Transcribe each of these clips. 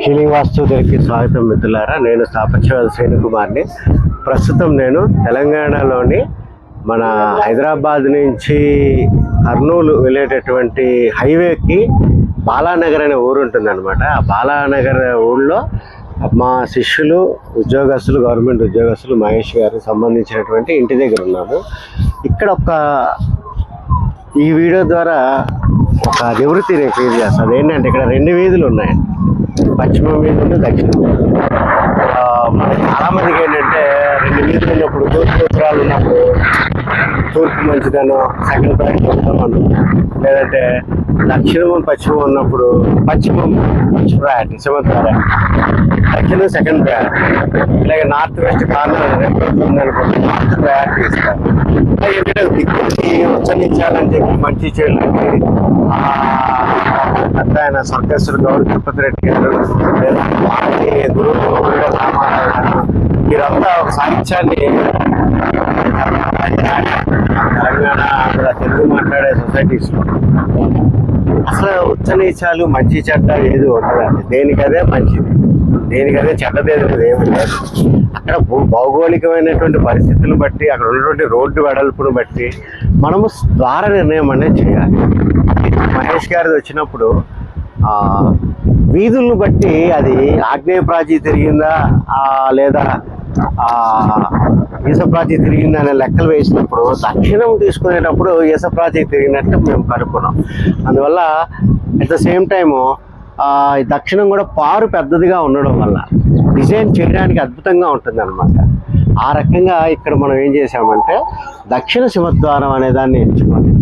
Healing వాస్తు దగ్గరికి స్వాగతం మిత్రులారా. నేను స్థాపత్యవాద శ్రేణుకుమార్ని ప్రస్తుతం నేను తెలంగాణలోని మన హైదరాబాద్ నుంచి కర్నూలు వెళ్ళేటటువంటి హైవేకి బాలానగర్ అనే ఊరు ఉంటుంది అనమాట ఆ బాలానగర్ ఊళ్ళో మా శిష్యులు ఉద్యోగస్తులు గవర్నమెంట్ ఉద్యోగస్తులు మహేష్ గారికి సంబంధించినటువంటి ఇంటి దగ్గర ఉన్నాము ఇక్కడ ఒక ఈ వీడియో ద్వారా ఒక నివృత్తి నేను ఫీల్ చేస్తాను అదేంటంటే ఇక్కడ రెండు వీధులు ఉన్నాయి. పశ్చిమ వీధి దక్షిణ వీధి చాలామందికి ఏంటంటే రెండు వీధులు ఉన్నప్పుడు ఉన్నప్పుడు తూర్పు మంచిదనో సెకండ్ పాయింట్ ఉంటామను లేదంటే దక్షిణం పశ్చిమం ఉన్నప్పుడు పశ్చిమం పశ్చిమ ప్రయారిటీ సెవెంత్ ప్రయారిటీ దక్షిణం సెకండ్ ప్రయారిటీ ఇలాగే నార్త్ వెస్ట్ కార్నర్ ఉందనుకోండి నార్త్ ప్రయారిటీ ఇస్తారు అలాగే ఏంటంటే దిక్కుకి ఉచ్చరించాలని చెప్పి మంచి చేయాలంటే పెద్ద ఆయన సర్కస్సులు గౌరవ తిరుపతి రెడ్డి గారు. లేదా గురువు మీరంతా ఒక సాహిత్యాన్ని తెలుగు మాట్లాడే సొసైటీస్ అసలు ఉచ్చనీచాలు మంచి చెడ్డ ఏది ఉండదండి. దేనికదే మంచిది. దేనికదే చెడ్డదేది ఏమి లేదు. అక్కడ భూ- భౌగోళికమైనటువంటి పరిస్థితులను బట్టి అక్కడ ఉన్నటువంటి రోడ్డు వెడల్పును బట్టి మనము ద్వార నిర్ణయం అనేది చేయాలి. మహేష్ గారిది వచ్చినప్పుడు వీధులను బట్టి అది ఆగ్నేయ ప్రాచీ తిరిగిందా లేదా ఈసప్రాచీ తిరిగిందనే అనే లెక్కలు వేసినప్పుడు దక్షిణం తీసుకునేటప్పుడు ఈసప్రాచీ తిరిగినట్టు మేము కనుక్కున్నాం. అందువల్ల అట్ ద సేమ్ టైము దక్షిణం కూడా పారు పెద్దదిగా ఉండడం వల్ల డిజైన్ చేయడానికి అద్భుతంగా ఉంటుంది అనమాట ఆ రకంగా ఇక్కడ మనం ఏం చేసామంటే దక్షిణ సింహద్వారం అనే దాన్ని ఎంచుకోండి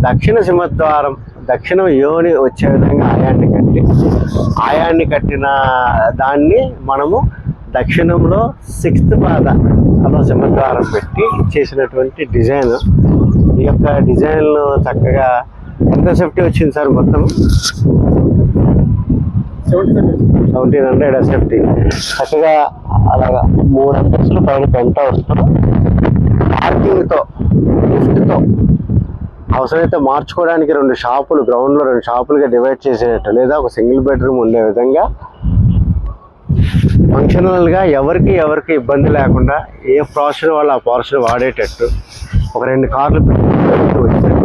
దక్షిణ సింహద్వారం దక్షిణం యోని వచ్చే విధంగా ఆయాన్ని కట్టి ఆయాన్ని కట్టిన దాన్ని మనము దక్షిణంలో సిక్స్త్ పాద అలా సింహద్వారం పెట్టి చేసినటువంటి డిజైన్. ఈ యొక్క డిజైన్లు చక్కగా ఎంత సేఫ్టీ వచ్చింది సార్ మొత్తం? Seventeen hundred safety. చక్కగా అలాగా మూడు అంతస్తులు పైన పెంట వస్తుంది పార్కింగ్తో లిఫ్ట్తో అవసరమైతే మార్చుకోవడానికి రెండు షాపులు గ్రౌండ్లో రెండు షాపులుగా డివైడ్ చేసేటట్టు లేదా ఒక సింగిల్ బెడ్రూమ్ ఉండే విధంగా ఫంక్షనల్గా ఎవరికి ఎవరికి ఇబ్బంది లేకుండా ఏ ప్రాసెస్ వాళ్ళు ఆ ప్రాసెస్ వాడేటట్టు ఒక రెండు కార్లు పెట్టి వచ్చారు.